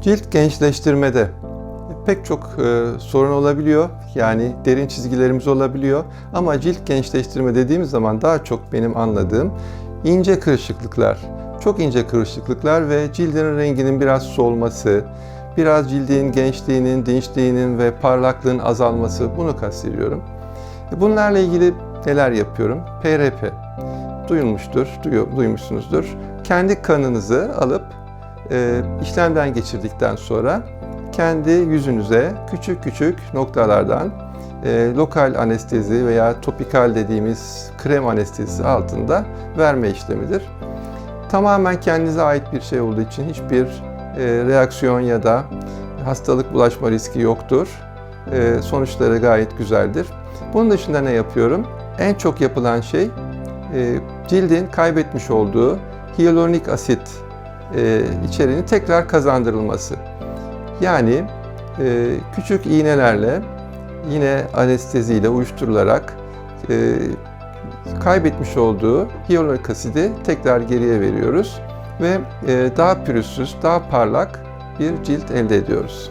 Cilt gençleştirmede pek çok e, sorun olabiliyor. Yani derin çizgilerimiz olabiliyor. Ama cilt gençleştirme dediğimiz zaman daha çok benim anladığım ince kırışıklıklar, çok ince kırışıklıklar ve cildin renginin biraz solması, biraz cildin gençliğinin, dinçliğinin ve parlaklığın azalması bunu kastediyorum. Bunlarla ilgili neler yapıyorum? PRP. Duyulmuştur, duyu- duymuşsunuzdur. Kendi kanınızı alıp e, işlemden geçirdikten sonra kendi yüzünüze küçük küçük noktalardan e, lokal anestezi veya topikal dediğimiz krem anestezisi altında verme işlemidir. Tamamen kendinize ait bir şey olduğu için hiçbir e, reaksiyon ya da hastalık bulaşma riski yoktur. E, sonuçları gayet güzeldir. Bunun dışında ne yapıyorum? En çok yapılan şey e, cildin kaybetmiş olduğu hyaluronik asit e, içeriğini tekrar kazandırılması. Yani e, küçük iğnelerle yine anesteziyle uyuşturularak e, kaybetmiş olduğu hyaluronik asidi tekrar geriye veriyoruz ve e, daha pürüzsüz, daha parlak bir cilt elde ediyoruz.